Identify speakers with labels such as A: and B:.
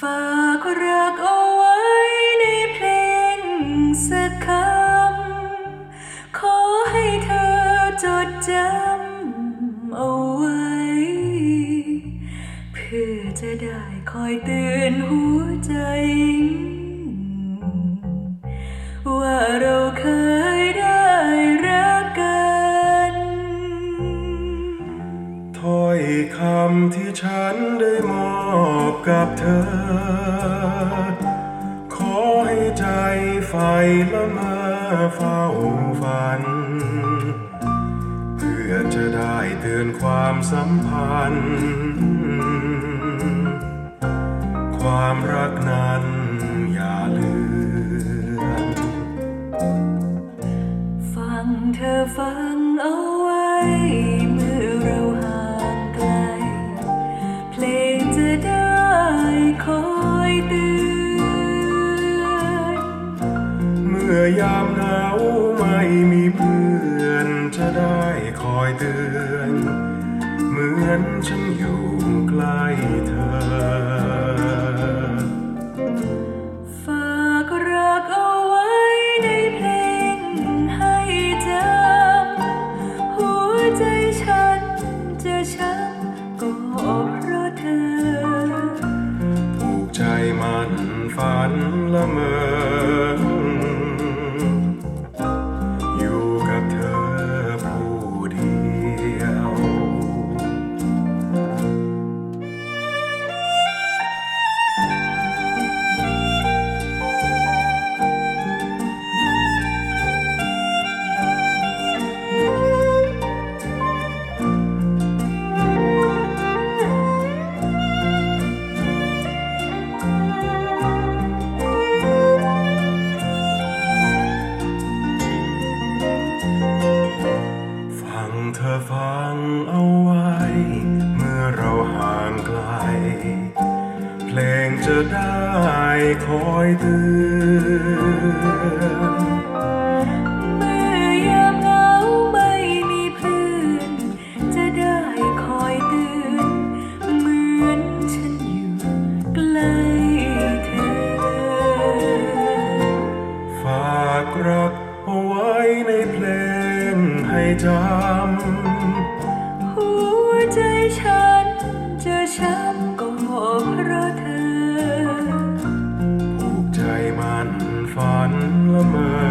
A: ฝากรักเอาไว้ในเพลงสักคำ ขอให้เธอจดจำเอาไว้ เพื่อจะได้คอยเตือนหัวใจ
B: อยคำที่ฉันได้มอบกับเธอ ขอให้ใจใฝ่ละเมอเฝ้าฝัน เพื่อจะได้เตือนความสัมพันธ์ ความรักนั้นอย่าลือน
A: ฟังเธอฟัง มื่อยา
B: มหนาวไม่มีเพื่อนจะได้คอยเตือน เหมือนฉันอยู่ใกล้เธอ
A: ฝากรักเอาไว้ในเพลงให้จำหัวใจฉันจะช้ำก็เพราะเธอ
B: ผูกใจมันฝันละเมอ คอยเตือน
A: เมื่อยามเหงาไม่มีเพื่อนจะได้คอยเตือนเหมือนฉันอยู่ใกล้เธอ
B: ฝากรักเอาไว้ในเพลงให้จำ
A: หัวใจฉันจะช้ำ lament.